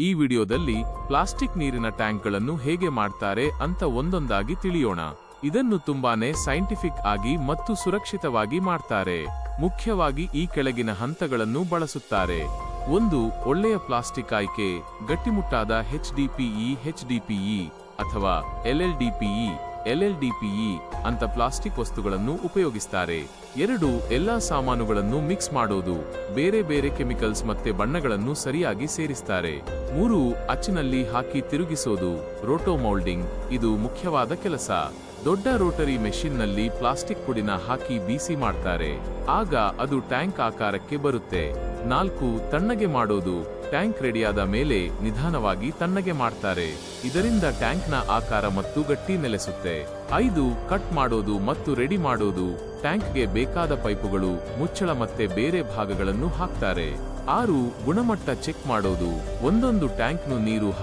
ಈ ವಿಡಿಯೋದಲ್ಲಿ ಪ್ಲಾಸ್ಟಿಕ್ ನೀರಿನ ಟ್ಯಾಂಕ್ಗಳನ್ನು ಹೇಗೆ ಮಾಡ್ತಾರೆ ಅಂತ ಒಂದೊಂದಾಗಿ ತಿಳಿಯೋಣ. ಇದನ್ನು ತುಂಬಾನೇ ಸೈಂಟಿಫಿಕ್ ಆಗಿ ಮತ್ತು ಸುರಕ್ಷಿತವಾಗಿ ಮಾಡ್ತಾರೆ. ಮುಖ್ಯವಾಗಿ ಈ ಕೆಳಗಿನ ಹಂತಗಳನ್ನು ಬಳಸುತ್ತಾರೆ. ಒಂದು, ಒಳ್ಳೆಯ ಪ್ಲಾಸ್ಟಿಕ್ ಆಯ್ಕೆ, ಗಟ್ಟಿಮುಟ್ಟಾದ ಎಚ್ಡಿಪಿಇ ಎಚ್ಡಿಪಿಇ ಅಥವಾ ಎಲ್ಎಲ್ಡಿಪಿಇ ಎಲ್ಎಲ್ಡಿಪಿಇ ಅಂತ ಪ್ಲಾಸ್ಟಿಕ್ ವಸ್ತುಗಳನ್ನು ಉಪಯೋಗಿಸ್ತಾರೆ. ಎರಡು ಎಲ್ಲಾ ಸಾಮಾನುಗಳನ್ನು ಮಿಕ್ಸ್ ಮಾಡೋದು, ಬೇರೆ ಬೇರೆ ಕೆಮಿಕಲ್ಸ್ ಮತ್ತೆ ಬಣ್ಣಗಳನ್ನು ಸರಿಯಾಗಿ ಸೇರಿಸ್ತಾರೆ. ಮೂರು ಅಚ್ಚಿನಲ್ಲಿ ಹಾಕಿ ತಿರುಗಿಸೋದು. Roto moulding. ಇದು ಮುಖ್ಯವಾದ ಕೆಲಸ. ದೊಡ್ಡ ರೋಟರಿ ಮೆಷಿನ್ನಲ್ಲಿ ಪ್ಲಾಸ್ಟಿಕ್ ಪುಡಿನ ಹಾಕಿ ಬೀಸಿ ಮಾಡ್ತಾರೆ. ಆಗ ಅದು ಟ್ಯಾಂಕ್ ಆಕಾರಕ್ಕೆ ಬರುತ್ತೆ. ನಾಲ್ಕು, ತಣ್ಣಗೆ ಮಾಡೋದು. ಟ್ಯಾಂಕ್ ರೆಡಿಯಾದ ಮೇಲೆ ನಿಧಾನವಾಗಿ ತಣ್ಣಗೆ ಮಾಡ್ತಾರೆ. ಇದರಿಂದ ಟ್ಯಾಂಕ್ನ ಆಕಾರ ಮತ್ತು ಗಟ್ಟಿ ನೆಲೆಸುತ್ತೆ. ಐದು, ಕಟ್ ಮಾಡೋದು ಮತ್ತು ರೆಡಿ ಮಾಡೋದು. ಟ್ಯಾಂಕ್ಗೆ ಬೇಕಾದ ಪೈಪುಗಳು, ಮುಚ್ಚಳ ಮತ್ತೆ ಬೇರೆ ಭಾಗಗಳನ್ನು ಹಾಕ್ತಾರೆ. ಆರು, ಗುಣಮಟ್ಟ ಚೆಕ್ ಮಾಡೋದು. ಒಂದೊಂದು ಟ್ಯಾಂಕ್ನು ನೀರು